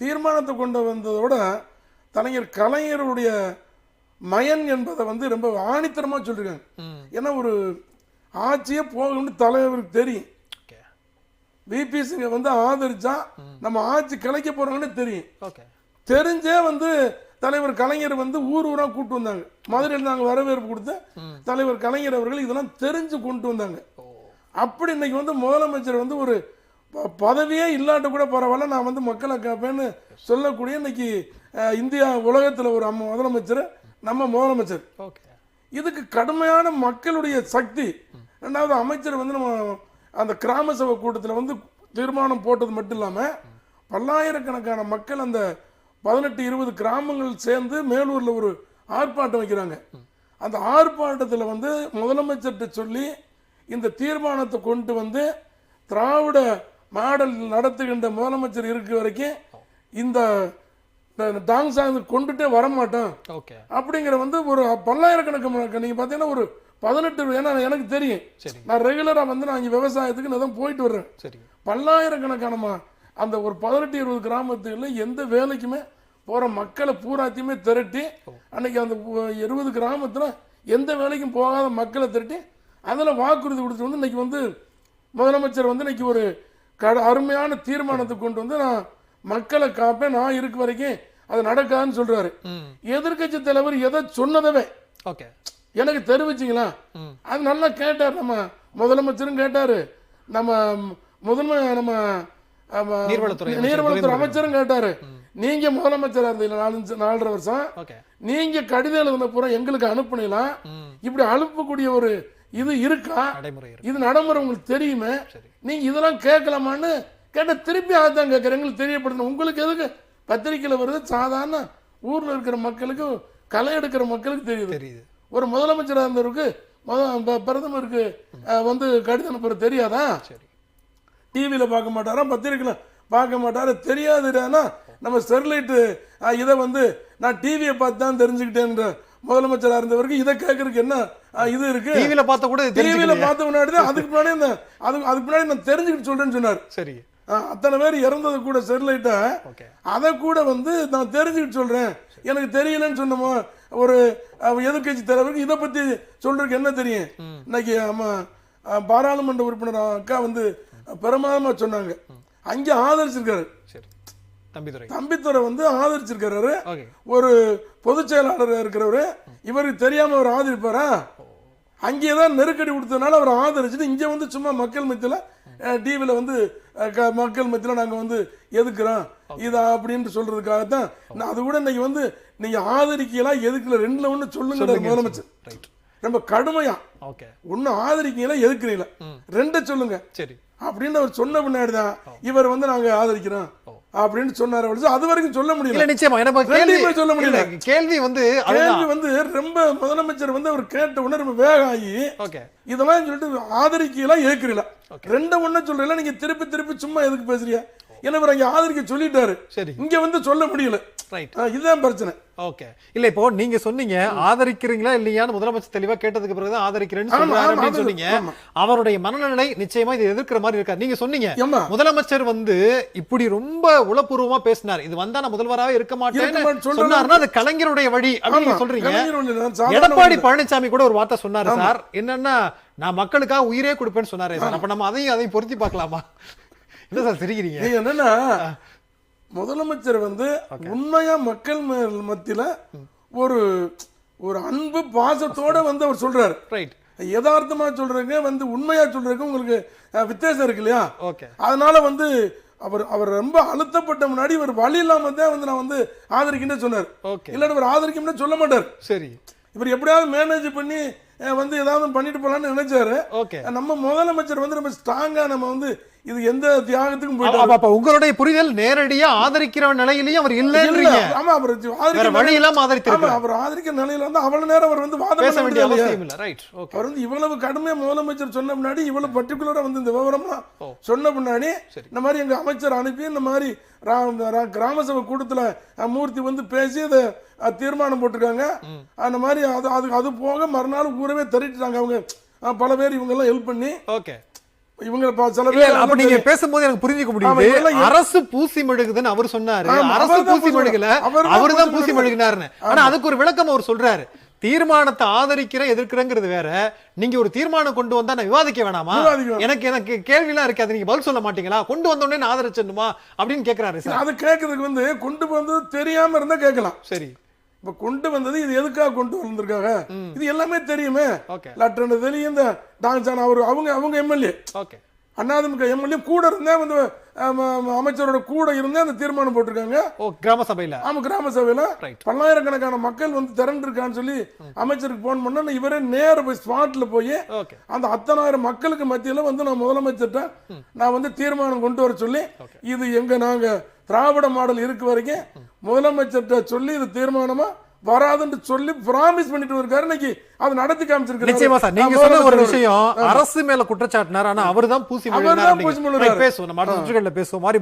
தீர்மானத்தை கொண்டு வந்ததோட கலைஞர் கலைஞருடைய மயன் என்பதை வந்து ரொம்ப ஆணித்தரமா சொல்லிருக்காங்க. ம். ஏன்னா ஒரு ஆட்சியே போகணும்னு தலைவருக்கு தெரியும். விபி சிங்கை வந்து ஆதரிச்சா நம்ம ஆட்சி கலைக்க போறாங்கன்னு தெரியும். தெரிஞ்சே வந்து தலைவர் கலைஞர் வந்து ஊர் ஊரா கூட்டு வந்தாங்க. மதுரையில் நாங்கள் வரவேற்பு கொடுத்த தலைவர் கலைஞர் அவர்கள் இதெல்லாம் தெரிஞ்சு கொண்டு வந்தாங்க. அப்படி இன்னைக்கு வந்து முதலமைச்சர் வந்து ஒரு பதவியே இல்லாட்ட கூட பரவாயில்ல. நான் வந்து மக்களை காப்பேன்னு சொல்லக்கூடிய இன்னைக்கு இந்தியா உலகத்தில் ஒரு அம்ம முதலமைச்சர் நம்ம முதலமைச்சர். ஓகே. இதுக்கு கடுமையான மக்களுடைய சக்தி. ரெண்டாவது அமைச்சர் வந்து நம்ம அந்த கிராம சபை கூட்டத்தில் வந்து தீர்மானம் போட்டது மட்டும் இல்லாமல் பல்லாயிரக்கணக்கான மக்கள் அந்த பதினெட்டு இருபது கிராமங்கள் சேர்ந்து மேலூரில் ஒரு ஆர்ப்பாட்டம் வைக்கிறாங்க. அந்த ஆர்ப்பாட்டத்தில் வந்து முதலமைச்சர்கிட்ட சொல்லி இந்த தீர்மானத்தை கொண்டு வந்து திராவிட மாடல் நடத்துகின்ற முதலமைச்சர் இருக்க வரைக்கும் இந்த டாங் சாங் கொண்டுட்டே வரமாட்டோம் அப்படிங்கிற வந்து ஒரு பல்லாயிரக்கணக்கு நீங்க பார்த்தீங்கன்னா ஒரு பதினெட்டு ஏன்னா எனக்கு தெரியும். நான் ரெகுலரா வந்து நான் இங்க விவசாயத்துக்கு நான் தான் போயிட்டு வர்றேன். சரி. பல்லாயிரக்கணக்கான ம- அந்த ஒரு பதினெட்டு இருபது கிராமத்துல எந்த வேலைக்குமே போற மக்களை பூராத்தையுமே திரட்டி அன்னைக்கு அந்த இருபது கிராமத்துல எந்த வேலைக்கும் போகாத மக்களை திரட்டி அதில் வாக்குறுதி கொடுத்து வந்து இன்னைக்கு வந்து முதலமைச்சர் வந்து இன்னைக்கு ஒரு கட அருமையான தீர்மானத்தை கொண்டு வந்து நான் மக்களை காப்பேன் நான் இருக்க வரைக்கும் அது நடக்காதுன்னு சொல்றாரு. ம். எதிர்க்கட்சி தலைவர் எதை சொன்னதவே? ஓகே. எனக்கு தெரிவிச்சிங்களா? அது நல்லா கேட்டார். நம்ம முதலமைச்சரும் கேட்டாரு. நம்ம முதன்மை நம்ம நீர்வளத்துறை. அமைச்சரும் கேட்டாரு. நீங்க முதலமைச்சரா இருந்தீங்க நாலஞ்சு நாலரை வருஷம். நீங்க கடிதம் எழுதின பூரா எங்களுக்கு அனுப்புனீங்களா? இப்படி அனுப்பக்கூடிய ஒரு இது இருக்கா? இது நடைமுறை உங்களுக்கு தெரியுமே? சரி. நீங்க இதெல்லாம் கேட்கலாமான்னு கேட்ட திருப்பி அதான் கேட்குறேன். எங்களுக்கு தெரியப்படுத்தணும். உங்களுக்கு எதுக்கு? பத்திரிக்கையில வருது. சாதாரண ஊர்ல இருக்கிற மக்களுக்கு களை எடுக்கிற மக்களுக்கு தெரியுது. தெரியுது. ஒரு முதலமைச்சராக இருந்தவருக்கு முத பிரதமருக்கு வந்து கடிதம் அனுப்புறது தெரியாதா? சரி. டிவியில் பார்க்க மாட்டாரா? பத்திரிக்கையில் பார்க்க மாட்டாரா? தெரியாதுடானா நம்ம ஸ்டெர்லைட்டு இதை வந்து நான் டிவியை பார்த்து தான் தெரிஞ்சுக்கிட்டேன்ற முதலமைச்சராக இருந்தவருக்கு இதை கேட்கறதுக்கு என்ன இது இருக்கு? டிவில பார்த்த கூட டிவியில்? பார்த்த முன்னாடி தான் அதுக்கு முன்னாடி இந்த அது அதுக்கு முன்னாடி நான் தெரிஞ்சுக்கிட்டு சொல்றேன்னு சொன்னார். சரி. அத்தனை பேர் இறந்தது கூட ஸ்டெர்லைட்டை அதை கூட வந்து நான் தெரிஞ்சுக்கிட்டு சொல்றேன். எனக்கு தெரியலன்னு சொன்னமோ ஒரு அஹ், எதிர்க்கட்சி தலைவருக்கு இதை பத்தி சொல்றதுக்கு என்ன தெரியும்? இன்னைக்கு அஹ், பாராளுமன்ற உறுப்பினர் அக்கா வந்து பிரமாதமா சொன்னாங்க. அங்கே ஆதரிச்சிருக்காரு. சரி. தம்பிதுரை. தம்பித்துறை வந்து ஆதரிச்சிருக்காரு ஓகே. ஒரு பொதுச் செயலாளர் இருக்கிறவரு. இவருக்கு தெரியாம அவர் ஆதரிப்பாரா? அங்கே தான் நெருக்கடி கொடுத்ததுனால அவர் ஆதரிச்சுட்டு இங்கே வந்து சும்மா மக்கள் மத்தியில் டிவியில் வந்து மக்கள் மத்தியில் நாங்கள் வந்து எதுக்குறோம்? இதா அப்படின்னு சொல்றதுக்காகத்தான் நான் அது கூட இன்னைக்கு வந்து நீங்க ஆதரிக்கலாம் எதுக்குல? ரெண்டுல ஒன்று சொல்லுங்க முதலமைச்சர். ரைட் ரொம்ப கடுமையா. ஓகே. ஒன்று ஆதரிக்கீங்களா? எதுக்குறீங்களா? ரெண்டை சொல்லுங்க. சரி. அப்படின்னு அவர் சொன்ன பின்னாடி தான் இவர் வந்து நாங்க ஆதரிக்கிறோம். அப்படின்னு சொன்னார் அவரு. அது வரைக்கும் சொல்ல இல்ல முடியல நிச்சயமா. எனக்கு சொல்ல முடியல. கேள்வி வந்து கேள்வி வந்து ரொம்ப முதலமைச்சர் வந்து அவர் கேட்ட உடனே ரொம்ப வேகம் ஆகி இதெல்லாம் சொல்லிட்டு ஆதரிக்கலாம் ஏற்கிறீங்களா ரெண்ட ஒண்ணு சொல்றீங்களா நீங்க திருப்பி திருப்பி சும்மா எதுக்கு பேசுறீங்க? ஏன்னா இவர் அங்க ஆதரிக்க சொல்லிட்டாரு. சரி. இங்க வந்து சொல்ல முடியல. ரைட் இதுதான் பிரச்சனை. ஓகே இல்ல இப்போ நீங்க சொன்னீங்க ஆதரிக்கிறீங்களா இல்லையான்னு முதலமைச்சர் தெளிவா கேட்டதுக்கு பிறகுதான் ஆதரிக்கிறேன்னு ஆமா, சொல்றாரு அப்படின்னு சொன்னீங்க. அவருடைய மனநிலை நிச்சயமா இதை எதிர்க்கிற மாதிரி இருக்காது நீங்க சொன்னீங்க? முதலமைச்சர் வந்து இப்படி ரொம்ப உளப்பூர்வமா பேசினார். இது வந்தா நான் முதல்வராவே இருக்க மாட்டேன்னு சொன்னாருன்னா அது கலைஞருடைய வழி அப்படின்னு சொல்றீங்க. எடப்பாடி. பழனிசாமி கூட ஒரு வார்த்தை சொன்னாரு சார் என்னன்னா நான் மக்களுக்காக உயிரே கொடுப்பேன்னு சொன்னாரு சார். அப்ப நம்ம அதையும் அதையும் பொருத்தி பார்க்கலாமா? என்ன சார் சிரிக்கிறீங்க? நீங்க என்னன்னா முதலமைச்சர் வந்து உண்மையா மக்கள் மத்தியில ஒரு ஒரு அன்பு பாசத்தோட வந்து அவர் சொல்றாரு. ரைட் யதார்த்தமா சொல்றதுக்கு வந்து உண்மையா சொல்றதுக்கு உங்களுக்கு வித்தியாசம் இருக்கு இல்லையா? அதனால வந்து அவர் அவர் ரொம்ப அழுத்தப்பட்ட முன்னாடி இவர் வழி இல்லாம தான் வந்து நான் வந்து ஆதரிக்கின்றே சொன்னார். இல்லாட்டி இவர் ஆதரிக்கும்னு சொல்ல மாட்டார். சரி. இவர் எப்படியாவது மேனேஜ் பண்ணி வந்து ஏதாவது பண்ணிட்டு போலாம்னு நினைச்சாரு. நம்ம முதலமைச்சர் வந்து ரொம்ப ஸ்ட்ராங்கா நம்ம வந்து இது எந்த தியாகத்துக்கும் அப்ப போயிட்டாரு அப்ப உங்களுடைய புரிதல் நேரடியா ஆதரிக்கிற நிலையிலயும் அவர் இல்ல, இல்லைன்றீங்க ஆமா அவர் வேற ஆதரிக்க வழி இல்லாம ஆமா ஆதரித்திருக்காரு அவர் ஆதரிக்க நிலையில வந்து அவ்வளவு நேரம் அவர் வந்து வாதம் பேச வேண்டிய அவசியம் இல்ல. ரைட் ஓகே அவர் வந்து இவ்வளவு கடுமையா முதலமைச்சர் சொன்ன முன்னாடி இவ்வளவு பர்டிகுலரா வந்து இந்த விவரம்லாம். சொன்ன முன்னாடி. இந்த மாதிரி எங்க அமைச்சர் அனுப்பி இந்த மாதிரி கிராம சபை கூட்டத்துல மூர்த்தி வந்து பேசி அதை தீர்மானம் போட்டிருக்காங்க. அந்த மாதிரி அது அது போக மறுநாள் ஊரவே திரட்டிட்டாங்க அவங்க. பல பேர் இவங்க எல்லாம் ஹெல்ப் பண்ணி ஓகே இவங்க சில பேர் அப்ப வந்து நீங்க பேசும்போது எனக்கு புரிஞ்சுக்க முடியுது. அரசு பூசி மெழுகுதுன்னு அவர் சொன்னாரு. அரசு பூசி மெழுகல. அவர்தான் அவர்தான் பூசி மெழுகினாருன்னு. ஆனா அதுக்கு ஒரு விளக்கம் அவர் சொல்றாரு. தீர்மானத்தை ஆதரிக்கிற எதிர்க்கிறங்கிறது வேற. நீங்க ஒரு தீர்மானம் கொண்டு வந்தா நான் விவாதிக்க வேணாமா. எனக்கு எனக்கு கேள்விலாம் இருக்கு. அது நீங்க பதில் சொல்ல மாட்டீங்களா? கொண்டு வந்த உடனே நான் ஆதரிச்சிடணுமா? அப்படின்னு கேக்குறாரு சார். அது கேட்கறதுக்கு வந்து கொண்டு வந்தது தெரியாம இருந்தா கேட்கலாம். சரி. இப்ப கொண்டு வந்தது இது எதுக்காக கொண்டு வந்திருக்காங்க? இது எல்லாமே தெரியுமே. லெட்டர் தெரியும். இந்த டான்சான் அவர் அவங்க அவங்க எம்எல்ஏ. அண்ணாதிமுக எம்எல்ஏ கூட இருந்தே வந்து அமைச்சரோட கூட இருந்தே அந்த தீர்மானம் போட்டிருக்காங்க. ஓ கிராம சபையில? ஆமா கிராம சபையில. பல்லாயிரக்கணக்கான மக்கள் வந்து திரண்டிருக்கான்னு சொல்லி அமைச்சருக்கு போன் பண்ணா இவரே நேர போய் ஸ்பாட்ல போய் அந்த அத்தனாயிரம் மக்களுக்கு மத்தியில வந்து நான் முதலமைச்சர்கிட்ட நான் வந்து தீர்மானம் கொண்டு வர சொல்லி இது எங்க நாங்க திராவிட மாடல் இருக்கு வரைக்கும் முதலமைச்சர்கிட்ட சொல்லி இது தீர்மானமா வராதுன்னு சொல்லி பிராமிஸ் பண்ணிட்டு இருக்காரு. இன்னைக்கு அதை நடத்தி காமிச்சிருக்காரு நிச்சயமா சார். நீங்க சொன்ன ஒரு விஷயம் அரசு மேல குற்றச்சாட்டினார் ஆனா பூசி அவர்தான் மெழுகினார் பூசி. மெழுகினார். Right, பேசுவோம் நம்ம அடுத்த சுற்றுகள்ல பேசுவோம். மாறி